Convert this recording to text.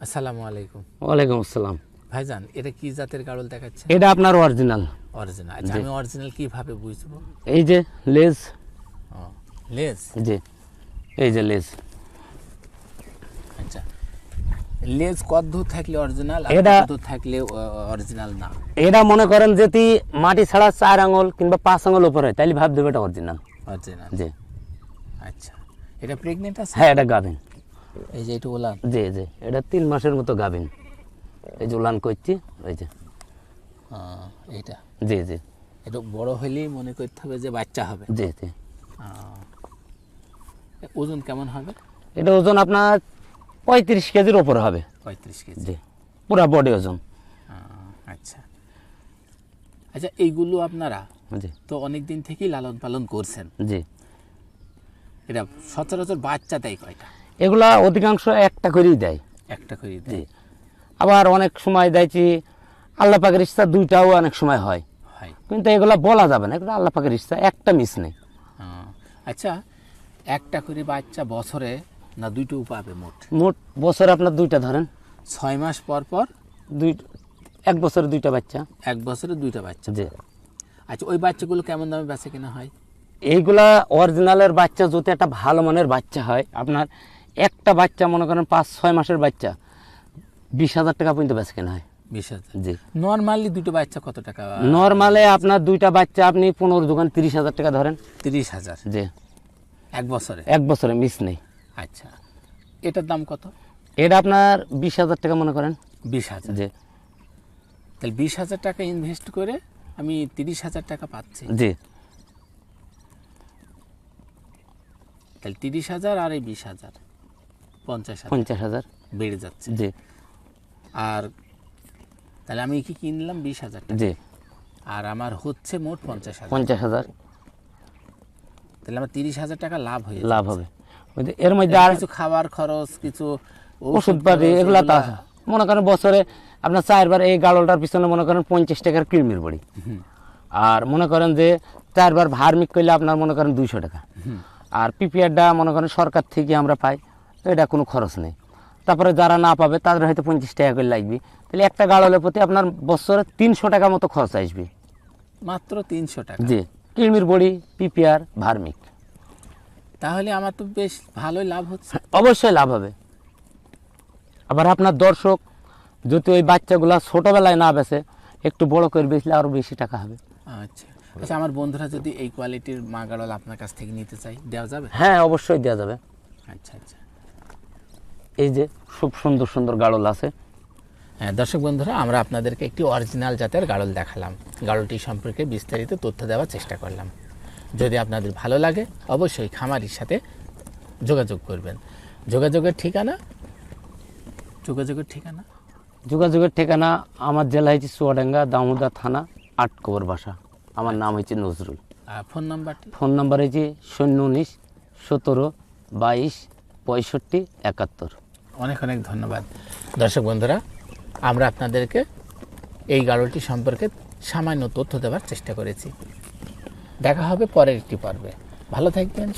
আসসালামু আলাইকুম। ওয়ালাইকুম আসসালাম। ভাইজান এটা কি জাতের গাড়ল দেখাচ্ছে? এটা আপনার অরিজিনাল। অরিজিনাল। আচ্ছা আমি অরিজিনাল কীভাবে বুঝব? এই যে লেজ। লেজ? যে এই যে লেজ। আচ্ছা লেজ কত থাকলে অরিজিনাল এটা- কত থাকলে অরিজিনাল না? এটা মনে করেন যদি মাটি ছাড়া চার আঙুল কিংবা পাঁচ আঙুল উপরে তাহলে ভাব দেবে এটা অরিজিনাল। অরিজিনাল। জি। আচ্ছা এটা প্রেগনেন্ট আছে? হ্যাঁ এটা গাভিন। এই যে এটা ওলান? জি জি। এটা তিন মাসের মতো গাভিন। এই যে উলান করছি এই যে। এইটা? জি জি। এটা বড় হলেই মনে করতে হবে যে বাচ্চা হবে। জি জি। ওজন কেমন হবে? এটা ওজন আপনার পঁয়ত্রিশ কেজির ওপরে হবে। পঁয়ত্রিশ কেজি। জি। পুরা বডি ওজন। আচ্ছা। আচ্ছা এইগুলো আপনারা জি। তো অনেক দিন থেকেই লালন পালন করছেন। জি। এটা সচরাচর বাচ্চা দেয় কয়টা? এগুলা অধিকাংশ একটা করেই দেয়। একটা করে জি। দেয় আবার অনেক সময় দেখছি আল্লাহ পাকের ইচ্ছা দুইটাও অনেক সময় হয়। হয়। কিন্তু এগুলা বলা যাবে না এগুলো আল্লাহ পাকের ইচ্ছা একটা মিস নেই। আচ্ছা একটা করে বাচ্চা বছরে না দুইটো পাবে মোট? মোট বছরে আপনার দুইটা ধরেন। ছয় মাস পর পর? দুই এক বছরে দুইটা বাচ্চা। এক বছরে দুইটা বাচ্চা। জি। আচ্ছা ওই বাচ্চাগুলো কেমন দামে বেচে কেনা হয়? এইগুলা অরিজিনালের বাচ্চা যদি একটা ভালো মানের বাচ্চা হয় আপনার একটা বাচ্চা মনে করেন পাঁচ ছয় মাসের বাচ্চা বিশ হাজার টাকা পর্যন্ত বেচে কেনা হয়। বিশ হাজার। জি। নর্মালি দুটো বাচ্চা কত টাকা? নর্মালে আপনার দুইটা বাচ্চা আপনি পনেরো দোকান তিরিশ হাজার টাকা ধরেন। তিরিশ হাজার? জি। এক বছরে? এক বছরে মিস নেই। আচ্ছা। এটার দাম কত? এটা আপনার বিশ হাজার টাকা মনে করেন। বিশ হাজার। জি। তাহলে বিশ হাজার টাকা ইনভেস্ট করে আমি তিরিশ হাজার টাকা পাচ্ছি। জি। তাহলে তিরিশ হাজার আর এই বিশ হাজার। পঞ্চাশ পঞ্চাশ হাজার। বেড়ে যাচ্ছে। জি। আর তাহলে আমি কি কিনলাম? বিশ হাজার জি। আর আমার হচ্ছে মোট পঞ্চাশ হাজার। পঞ্চাশ হাজার। তাহলে আমার তিরিশ হাজার টাকা লাভ হয়ে লাভ হবে। এর মধ্যে আর কিছু খাবার খরচ কিছু ওষুধ পাতি খরচ, তা মনে করেন বছরে আপনার চারবার এই গাড়লটার পিছনে মনে করেন পঞ্চাশ টাকার কৃমির বড়ি। আর মনে করেন যে চারবার ভার্মিক করলে আপনার মনে করেন দুইশো টাকা। আর পিপিআরটা মনে করেন সরকার থেকে আমরা পাই। এটা কোনো খরচ নেই। তারপরে যারা না পাবে তাদের হয়তো পঞ্চাশ টাকা করে লাগবে। তাহলে একটা গাড়লের প্রতি আপনার বছরে তিনশো টাকা মতো খরচ আসবে। মাত্র তিনশো টাকা। জি কৃমির বড়ি পিপিআর ভার্মিক। তাহলে আমার তো বেশ ভালোই লাভ হচ্ছে। অবশ্যই লাভ হবে। আবার আপনার দর্শক যদি ওই বাচ্চাগুলা ছোটবেলায় না বেছে একটু বড় করে বেচলে আরও বেশি টাকা হবে। আচ্ছা। আচ্ছা আমার বন্ধুরা যদি এই কোয়ালিটির মা গাড়ল আপনার কাছ থেকে নিতে চাই দেওয়া যাবে? হ্যাঁ অবশ্যই দেওয়া যাবে। আচ্ছা আচ্ছা। এই যে খুব সুন্দর সুন্দর গাড়ল আছে। হ্যাঁ দর্শক বন্ধুরা আমরা আপনাদেরকে একটি অরিজিনাল জাতের গাড়ল দেখালাম। গাড়লটি সম্পর্কে বিস্তারিত তথ্য দেওয়ার চেষ্টা করলাম। যদি আপনাদের ভালো লাগে অবশ্যই খামারির সাথে যোগাযোগ করবেন। যোগাযোগের ঠিকানা? যোগাযোগের ঠিকানা? যোগাযোগের ঠিকানা আমার জেলা হয়েছে চুয়াডাঙ্গা দামোদা থানা আটকবর বাসা। আমার নাম হয়েছে নজরুল। ফোন নাম্বারটি? ফোন নাম্বার হয়েছে শূন্য উনিশ সতেরো বাইশ পঁয়ষট্টি একাত্তর। অনেক অনেক ধন্যবাদ। দর্শক বন্ধুরা, আমরা আপনাদেরকে এই গাড়লটি সম্পর্কে সামান্য তথ্য দেওয়ার চেষ্টা করেছি। দেখা হবে পরের একটি পর্বে। ভালো থাকবেন